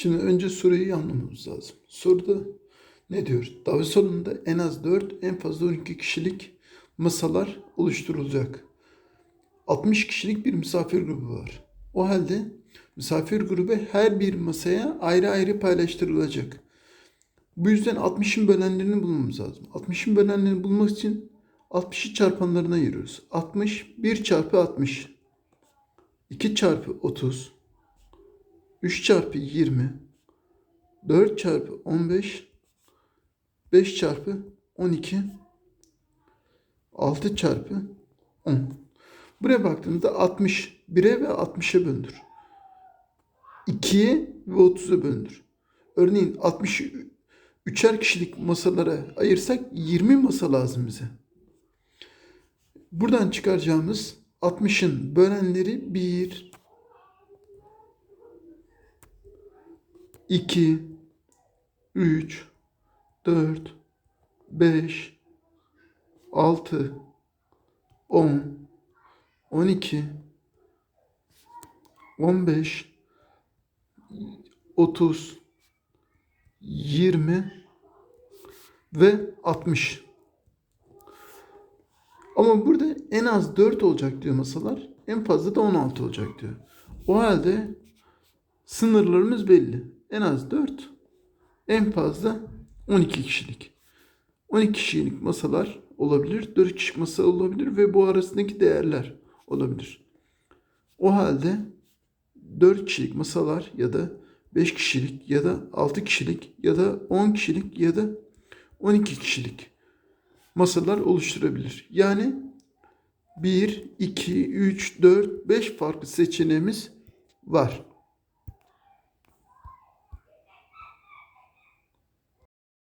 Şimdi önce soruyu anlamamız lazım. Soruda ne diyor? Davet salonunda en az 4, en fazla 12 kişilik masalar oluşturulacak. 60 kişilik bir misafir grubu var. O halde misafir grubu her bir masaya ayrı ayrı paylaştırılacak. Bu yüzden 60'ın bölenlerini bulmamız lazım. 60'ın bölenlerini bulmak için 60'ı çarpanlarına ayırıyoruz. 60, 1 çarpı 60. 2 çarpı 30. 3 çarpı 20. 4 çarpı 15. 5 çarpı 12. 6 çarpı 10. Buraya baktığımızda 60 1'e ve 60'a bölünür. 2'ye ve 30'a bölünür. Örneğin 60'ı üçer kişilik masalara ayırsak 20 masa lazım bize. Buradan çıkaracağımız 60'ın bölenleri 1, 2, 3, 4, 5, 6, 10, 12, 15, 30, 20 ve 60. Ama burada en az 4 olacak diyor masalar. En fazla da 16 olacak diyor. O halde sınırlarımız belli. En az 4, en fazla 12 kişilik. 12 kişilik masalar olabilir, 4 kişilik masa olabilir ve bu arasındaki değerler olabilir. O halde 4 kişilik masalar ya da 5 kişilik ya da 6 kişilik ya da 10 kişilik ya da 12 kişilik masalar oluşturabilir. Yani 1, 2, 3, 4, 5 farklı seçeneğimiz var.